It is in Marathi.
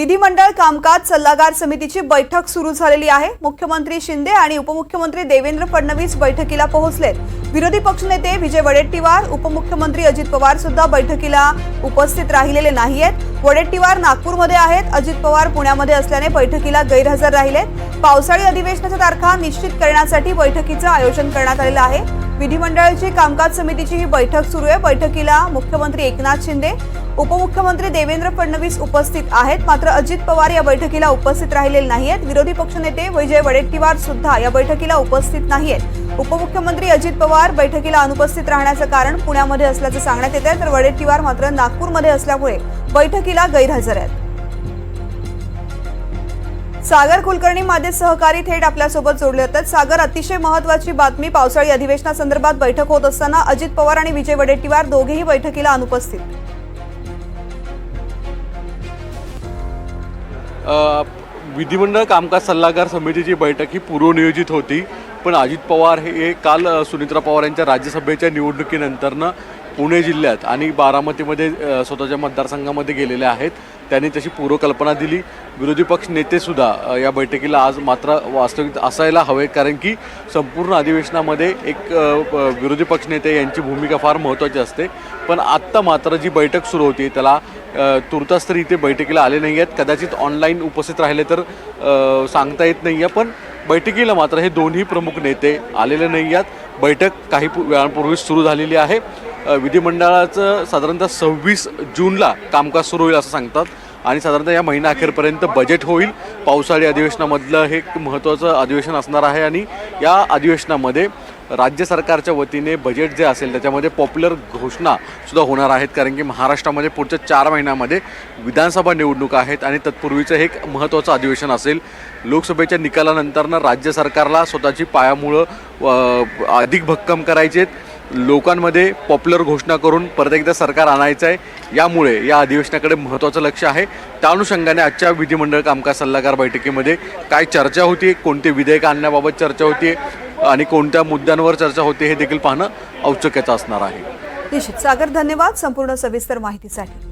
विधिमंडळ कामकाज सल्लागार समितीची बैठक सुरू झालेली आहे. मुख्यमंत्री शिंदे आणि उपमुख्यमंत्री देवेंद्र फडणवीस बैठकीला पोहोचलेत. विरोधी पक्षनेते विजय वडेट्टीवार उपमुख्यमंत्री अजित पवार सुद्धा बैठकीला उपस्थित राहिलेले नाहीयेत. वडेट्टीवार नागपूरमध्ये आहेत अजित पवार पुण्यामध्ये असल्याने बैठकीला गैरहजर राहिलेत. पावसाळी अधिवेशनाच्या तारखा निश्चित करण्यासाठी बैठकीचं आयोजन करण्यात आलेलं आहे. विधिमंडळाची कामकाज समितीची ही बैठक सुरू आहे. बैठकीला मुख्यमंत्री एकनाथ शिंदे उपमुख्यमंत्री देवेंद्र फडणवीस उपस्थित आहेत. मात्र अजित पवार या बैठकीला उपस्थित राहिलेले नाहीयेत. विरोधी पक्षनेते विजय वडेट्टीवार सुद्धा या बैठकीला उपस्थित नाहीयेत. उपमुख्यमंत्री अजित पवार बैठकीला अनुपस्थित राहण्याचं कारण पुण्यामध्ये असल्याचं सांगण्यात येत आहे तर वडेट्टीवार मात्र नागपूरमध्ये असल्यामुळे बैठकीला गैरहजर आहेत. सागर कुलकर्णी माझे सहकारी थेट आपल्यासोबत जोडले होतात सागर अतिशय महत्वाची बातमी पावसाळी अधिवेशनासंदर्भात बैठक होत असताना अजित पवार आणि विजय वडेट्टीवार दोघेही बैठकीला अनुपस्थित. विधिमंडळ कामकाज सल्लागार समितीची बैठक ही पूर्वनियोजित होती. पण अजित पवार हे काल सुनित्रा पवार यांच्या राज्यसभेच्या निवडणुकीनंतरनं पुणे जिल्ह्यात आणि बारामतीमध्ये स्वतःच्या मतदारसंघामध्ये गेलेले आहेत. त्यांनी तशी पूर्वकल्पना दिली. विरोधी पक्ष नेतेसुद्धा या बैठकीला आज मात्र वास्तविक असायला हवे कारण की संपूर्ण अधिवेशनामध्ये एक विरोधी पक्ष नेते यांची भूमिका फार महत्त्वाची असते. पण आत्ता मात्र जी बैठक सुरू होती त्याला तुर्तास तरी इथे बैठकीला आले नाही आहेत कदाचित ऑनलाईन उपस्थित राहिले तर सांगता येत नाही आहे पण बैठकीला मात्र हे दोन्ही प्रमुख नेते आलेले नाही आहेत बैठक काही वेळापूर्वीच सुरू झालेली आहे. विधिमंडळाचं साधारणतः सव्वीस जूनला कामकाज सुरू होईल असं सांगतात. आणि साधारणतः या महिना अखेरपर्यंत बजेट होईल. पावसाळी अधिवेशनामधलं हे एक महत्त्वाचं अधिवेशन असणार आहे. आणि या अधिवेशनामध्ये राज्य सरकारच्या वतीने बजेट जे असेल त्याच्यामध्ये पॉप्युलर घोषणा सुद्धा होणार आहेत. कारण की महाराष्ट्रामध्ये पुढच्या चार महिन्यामध्ये विधानसभा निवडणुका आहेत आणि तत्पूर्वीचं हे एक महत्त्वाचं अधिवेशन असेल. लोकसभेच्या निकालानंतरनं राज्य सरकारला स्वतःची पायामुळं अधिक भक्कम करायचे लोकांमध्ये पॉप्युलर घोषणा करून परत एकदा सरकार आणायचं आहे यामुळे या अधिवेशनाकडे महत्त्वाचं लक्ष आहे. त्या अनुषंगाने आजच्या विधिमंडळ कामकाज सल्लागार बैठकीमध्ये काय चर्चा होती कोणते विधेयक आणण्याबाबत चर्चा होती आणि कोणत्या मुद्द्यांवर चर्चा होते हे देखील पाहणं औत्सुक्याचं असणार आहे. निश्चित. सागर धन्यवाद संपूर्ण सविस्तर माहितीसाठी.